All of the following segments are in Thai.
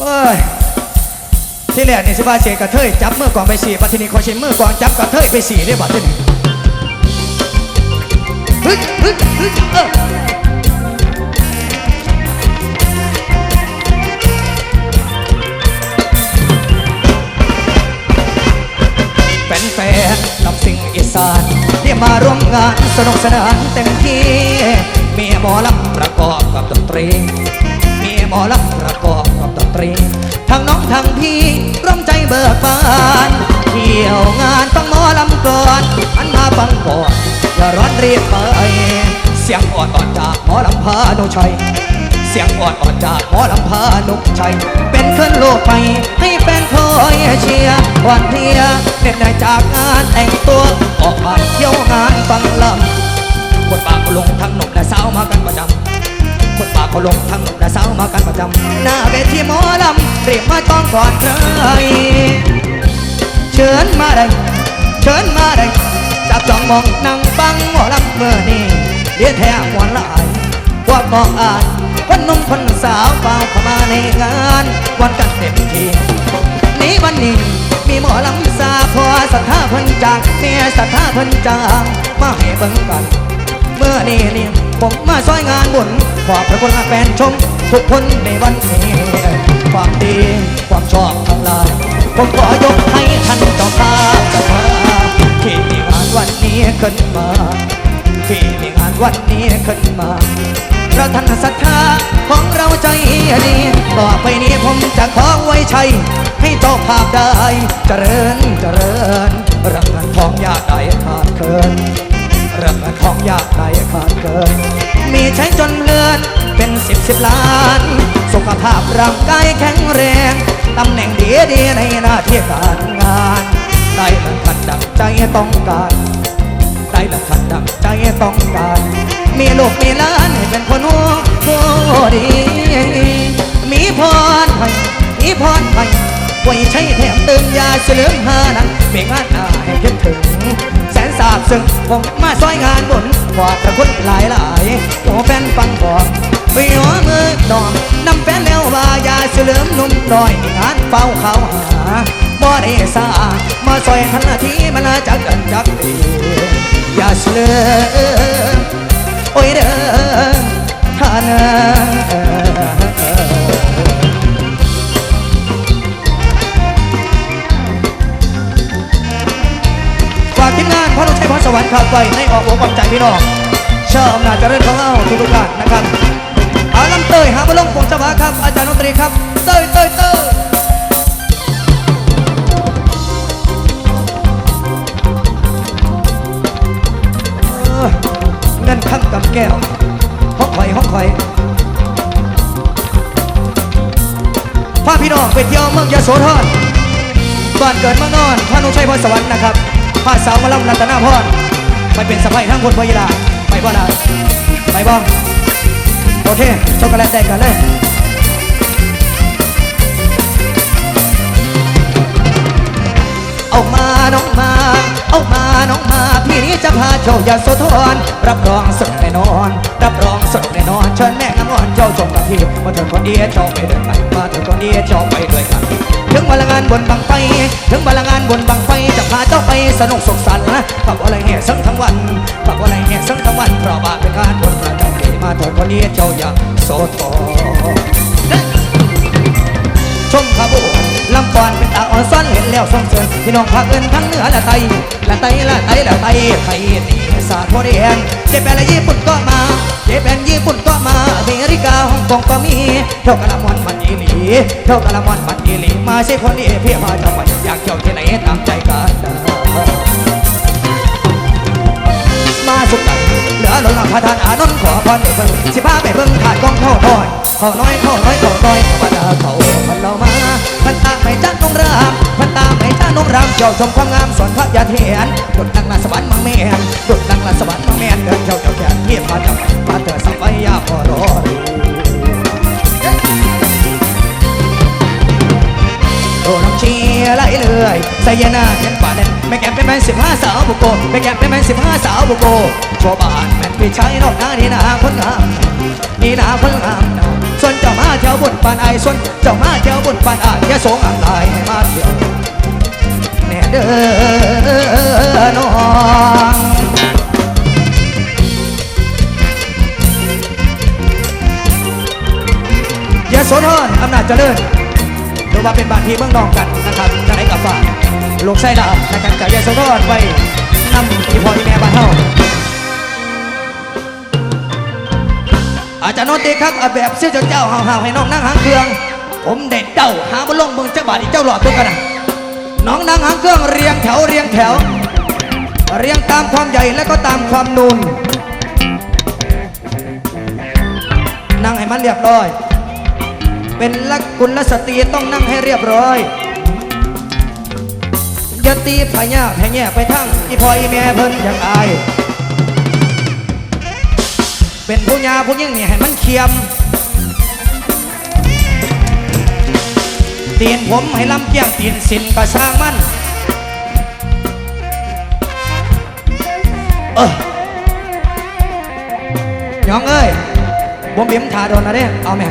เอ้ยที่แรกนี่สิว่าเชกระเทยจับเมื่อกวางไปสี่ปัทนีขอเชมือกวางจับกระเทยไปสี่ได้บัดที่นี่ฮึดฮึดฮึดเออเป็นแฟนลำสิงอีสานที่มาร่วมงานสนุกสนานเต็มที่มีหมอลำประกอบกับดนตรีมีหมอลำ ทั้งพี่ร่วมใจเบิกบานเที่ยวงานฟังหมอลำก่อนอันมาฟังก่อนอย่าร้อนรีบไป เสียงอ่อนอ่อนจากหมอลำพาโนชัยเสียงอ่อนอ่อนจากหมอลำพานุกชัย เป็นขึ้นโลกไป ให้แฟนคอยเชียร์วันเพลียเหน็ดเหนื่อยจากงานแต่งตัว ออกมาเที่ยวงานฟังลำบทบาทก็ลงทั้งหนุ่มและสาวมากันประจำคน เขาลงทั้งหนุ่มและสาวมากันประจำหน้าเวทีหมอลำเรียกมาต้องก่อนใครเชิญมาได้เชิญมาได้จับจ้องมองนั่งฟังหมอลำเมื่อนี้เรียนแท้หวนลายพวกมองอ่านคนนุ่มคนสาวเฝ้าเข้ามาในงานวันกันเต็มทีนี้วันนี้มีหมอลำสาพอศรัทธาพิ่นจากเมียศรัทธาพิ่นจางมาให้เบิ่งกันเมื่อนี้นี่ย ผมมาช่วยงานบุญขอบพระคุณแฟนชม ทุกคนในวันนี้ ความดี ความชอบทั้งหลาย ผมขอยกให้ท่านเจ้าภาพเจ้าภาพที่มีงานวันนี้ขึ้นมา ที่มีงานวันนี้ขึ้นมาพระท่านศรัทธาของเราใจดีต่อไปนี้ผมจะขอไว้ใชัยให้เจ้าภาพได้ เจริญเจริญรังเงินทองอยากได้ขาดเคิน เรื่องเงินทองยากได้ขาดเกิน มีใช้จนเลือนเป็นสิบสิบล้าน สุขภาพร่างกายแข็งแรง ตำแหน่งดีดีในหน้าที่การงาน ได้ดังขัดดังใจต้องการ ได้ดังขัดดังใจต้องการ มีลูกมีล้านให้เป็นคนหัวผู้ดี มีพรให้มีพรให้ไว้ใช้แถมเติมยาเสลืมหานังมีงานอายคิดถึง สนสาบซึ่งผมมาซอยงานบุญขอบพระคุณหลายหลายโอ้แฟนฟังบอกไปหัวมือดองนำแฟนแล้วว่าอยาเสลืมหนุ่มน้อยงานเฝ้าเขาหาบ่ได้สามาซอยทันทีมันน่าจะกันจักดีอย่าเสลืมโอ้ยเด้อท่านเออ พระนุชัยพระสวรรค์ครับไว้ในออกอกออกใจพี่น้องเชื่ออำนาจเจริญของเราทุกทุกท่านนะครับอาลำเตยหาบลงปงจวาครับ อาจารย์ดนตรีครับ เตยเตยเตยเออเงินข้ามกับแก้วห้องไข่ห้องไข่พาพี่น้องไปเที่ยวเมืองยะโสธรบ้านเกิดเมืองนอนพระนุชัยพรสวรรค์นะครับ พาสาวมาลำรัตนาพรไปเป็นสะพายทั้งคนพยาลาไปบ่ได้ไปบ้องโอเคช็อกโกแลตแดงกันเลยเอามาน้องมา เอามาน้องมา พี่นี้จะพาเจ้าอย่าโสธรรับรองสุดแน่นอน รับรองสุดแน่นอนเชิญแม่งอนเจ้าชมกับพี่มาเถิดคนเดียวเจ้าไปด้วยกันมาเถิดคนเดียวเจ้าไปด้วยกันถึงวันละงานบนบังไฟถึงวันละงานบนบังไฟจะพาเจ้าไปสนุกสุขสันต์นะขับอะไรเนี่ยสังทั้งวันขับอะไรเนี่ยสังทั้งวันเพราะว่าเป็นการบนประจำปีมาเถิดคนเดียวเจ้าอย่าโสธรชมขบวน ลำปอนเป็นตาอ่อนซ้อนเห็นแล้วส่งเสริมพี่น้องภาคเอินทั้งเหนือและไตและไตและไตและไตไทยนี่สาโทเรียนเจแปนและญี่ปุ่นก็มาเจแปนญี่ปุ่นก็มาอเมริกาฮ่องกงก็มีเท่ากะละมอนมันอีหลีเท่ากะละมอนมันอีหลีมาใช่คนนี้เพียงมาจังหวัดอยากเที่ยวที่ไหนตามใจกันมาสุขกันเห ลือล้นหลังพระทานอานนท์ขอพรไปเบิ่งสิพาไปเบิ่งขาดกองเท่าน้อยเขาน้อยเขาน้อยเขาน้อยพระดาเขาพันเรามาพันตาไม่จ้านงรามพันตาไม่จ้านงรามเจ้าชมความงามสอนพระยาเทียนดุดดังลาสวรรค์มังแมนดุดดังลาสวรรค์มังแมนเดินเจ้าเจ้าแขนเยี่ยมพาจับพาเธอสังไว้ยาพอรอโอ้น้ำเชียไหลเลื่อยใส่ยานาเห็นป่าเด่นแม่แก้มเป็นแม่สิบห้าสาวบุโกแม่แก้มเป็นแม่สิบห้าสาวบุโกโชว์บ้าน พี่ชายนอกน้านี่นาคนงามนี่นาคนงามส่วนเจ้ามาเที่ยวบุญปานไอส่วนเจ้ามาเที่ยวบุญปานอาอยาสงอังลายให้มาเที่ยวแน่เด้อน้องยโสธรอำนาจเจริญหรือว่าเป็นบานพี่เมืองนองกันนะครับจะไหนกับฝาลูกไส้ดาบนะครับจากยโสธรไปนำที่พ่อที่แม่บ้านเฮา จารย์โนนตีครับเอาแบบเสื้อเจ้าๆห่าวๆให้น้องนั่งหางเครื่อง ผมเด็ดเด้าหาบนลงเมืองเจ้าบาทอีเจ้าหลอดตัวกันนะน้องนั่งหางเครื่องเรียงแถวเรียงแถว เรียงตามความใหญ่และก็ตามความนูนนั่งให้มันเรียบร้อย เป็นลักกุลสตรีต้องนั่งให้เรียบร้อยอย่าตีพญาแห่แง่ไปทั้งอีพออีแม่เพิ่นอย่างอาย เป็นผู้ยาผู้ยิ่งเนี่ยให้มันเคียมตีนผมให้ลำเกียงตีนสินกระสร้างมันเออหยองเอ้ยบ่มบิ่มถาโดนนะเด้เอาแม่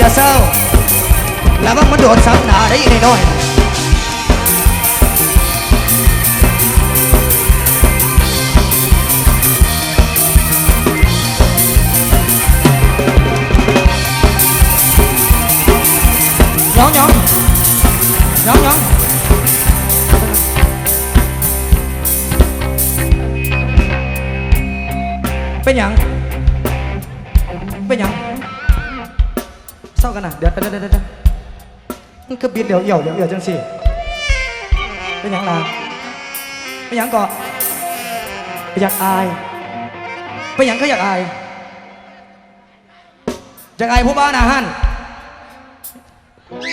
เศร้าอย่าเศร้าแล้วว่ามันโดนซ้ำหนาได้อีกหน่อยย้องย้องย้องย้องเป็นหยังเป็นหยัง เศร้ากันนะเดี๋ยวเดี๋ยวเดี๋ยวมันคือบิดเดี๋ยวเหี่ยวเดี๋ยวเหี่ยวจังสิเป็นหยังล่ะเป็นหยังก่อนอยากอายเป็นหยังก็อยากอายอยากอายผู้บ้านอาหาร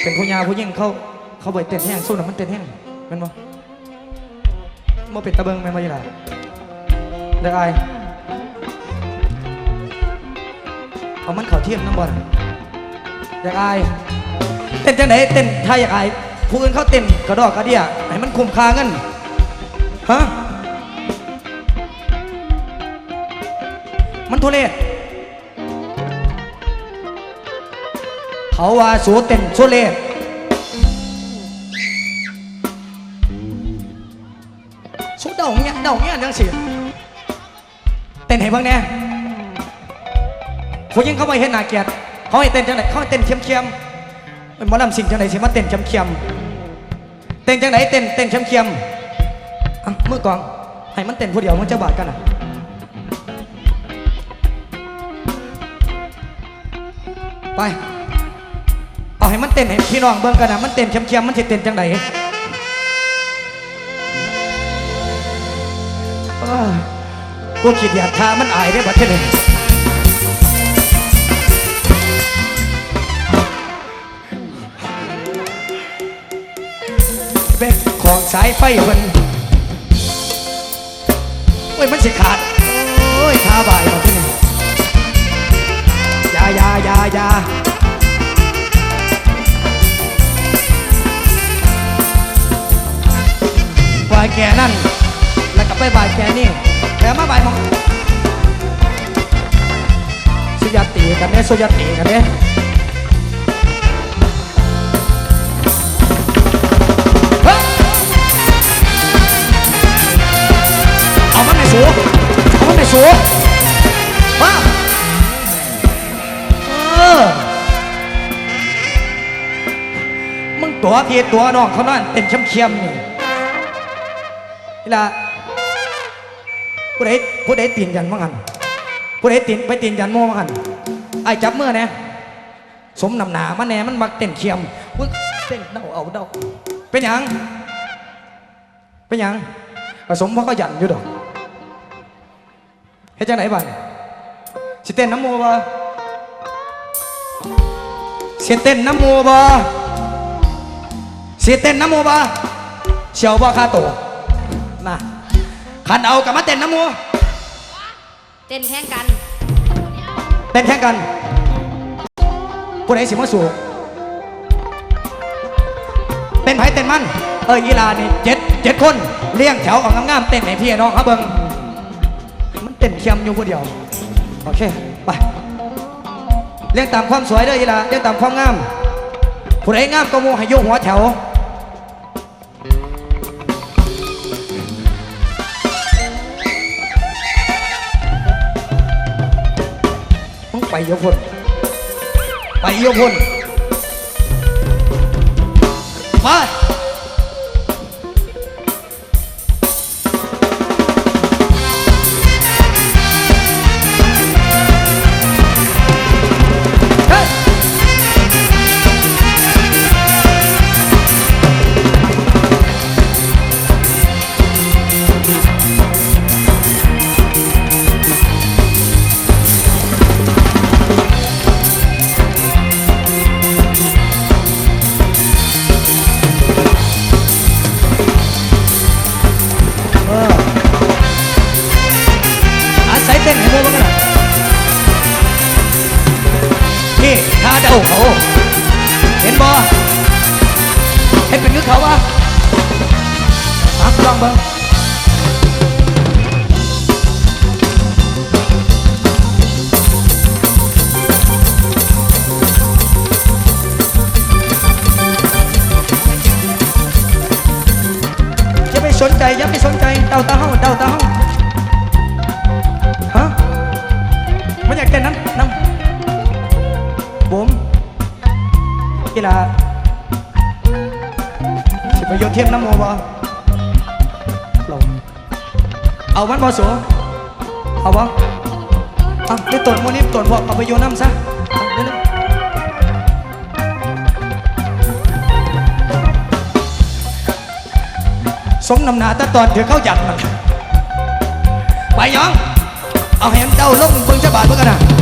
เป็นผู้ยาผู้ยิ่งเขาเขาบ่อยเต้นแห้งสู้น่ะมันเต้นแห้งมันบ่บ่เป็นตะเบิงแม่นบ่ยี่ล่ะอยากอายเอามันเข่าเทียมน้ำบ่น่ะ อยากอายเต้นจังไหนเต้นถ้าอยากอายผู้อื่นเขาเต้นกระดอกกระเดียให้มันคุ้มค่าเงินฮะมันทุเรศเขาว่าสูเต้นทุเรศสูเดาเงี้ยเดาเงี้ยจังสิเต้นให้บ้างแน่ผู้หญิงเขาไม่เห็นหน้าเกียด เขาให้เต้นจังไหนเขาให้เต้นเคียมๆเป็นมอลำสิ่งจังไหนสิมาเต้นเคียมเต้นจังไหนเต้นเต้นเคียมๆอะเมื่อก่อนให้มันเต้นผู้เดียวมันจะบาดกันอะไปเอาให้มันเต้นให้พี่น้องเบิ่งกันนะมันเต้นเคียมๆมันจะเต้นจังไหนเอ้อกูคิดอยากทามันอายได้บัดเท่านี้ สายไฟเพิ่นโอ้ยมันสิขาด โอ้ยขาบ่ายมาที่นี่ยายายายาบายแกนั่น แล้วก็ไปบายแกนี่แล้วมาบายมองสุยาตีกันเนี่ยสุยาตีกันเนี่ย ไม่สูเอามันไม่สูมาเออมึงตัวพี่ตัวน้องเขานั่นเต้นเขี้ยมนี่นี่ละผู้ใดผู้ใดตีนยันว่างันผู้ใดตีนไปตีนยันโม่ว่างันไอ้จับเมื่อแน่สมนำหนามันแน่มันมักเต้นเคียมอุ๊ยเต้นเดาเอาเดาเป็นยังเป็นยังผสมว่าก็ยันอยู่ดอก เฮ็ดจังไหนบ้างสิเต้นน้ำโมบ่เสียเต้นน้ำโมบ่เสียเต้นน้ำโมบ่เชียวบ่คาโตน่ะขันเอากับมาเต้นน้ำโมเต้นแข่งกัน เต้นแข่งกันผู้ใดสิมาสู่เต้นไผเต้นมัน เออยีลานี่เจ็ดเจ็ดคนเลี้ยงแถวออกงามๆเต้นให้พี่น้องครับเบิ่งมัน เทียมอยู่ผู้เดียว โอเค ไป เลี้ยงตามความสวยเด้อยีลาเลี้ยงตามความงามผู้ใดงามก็โมให้โยกหัวแถวมึงไปโยพนไปโยพนมา มาลองเบิ่งอย่าไปสนใจอย่าไปสนใจเดาตาเเอาวันบอสูเอาบ่เอาได้ตนวจโมนี้ตรวจพวกเอาไปโยนน้ำซะสมนำหนาแต่ตอนเถือเข้าหยัดมันไปยองเอาแหมเจ้าลงเบิ่งจะบาดเบิ่อกันนะ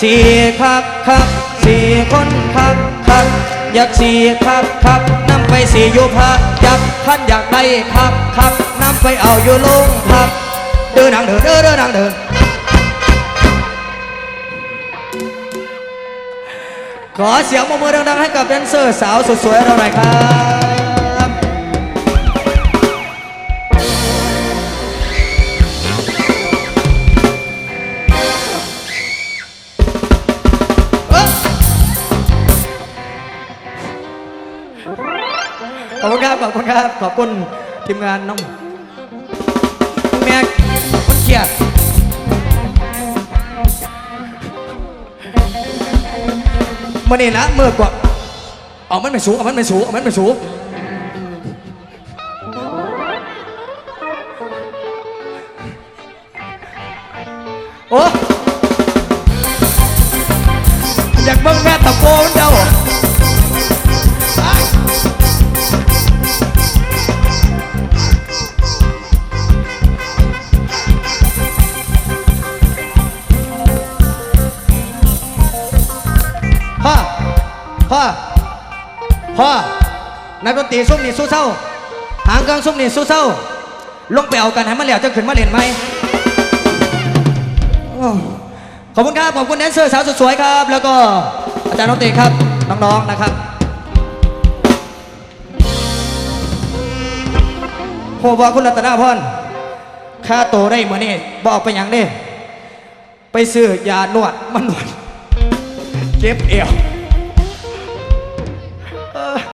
สี่ครับครับสี่คนครับครับอยากสี่ครับครับนำไปสี่อยู่พักอยากท่านอยากได้ครับครับนำไปเอาอยู่ลงพักเดินนางเดินเดินเดินนางเดินขอเสียงปรบมือดังๆให้กับแดนเซอร์สาวสวยๆเราหน่อยครับ ขอบคุณทีมงานน้องแม็กคนเกียรติมื่นี่นะเมื่อกว่าเอามันไม่สูงเอามันไม่สูงเอามันไม่สูงโอ้อยากเบิ่งแม่ตะโกนเดา พ่อพ่อนักดนตรีซุ่มนี่สู้เศร้า หางเครื่องซุ่มนี่สู้เศร้า ลงไปเอากันให้มันแล้วจะขึ้นมาเล่นไหมอขอบคุณครับ ขอบคุณแดนเซอร์สาวสุดสวยครับ แล้วก็อาจารย์น้องเตครับ น้องๆนะครับโหบอกคุณรัตนาพรค่าโตได้เมื่อนี่บอกไปอย่างนี้ไปซื้อยานวดมันนวดเจ็บเอว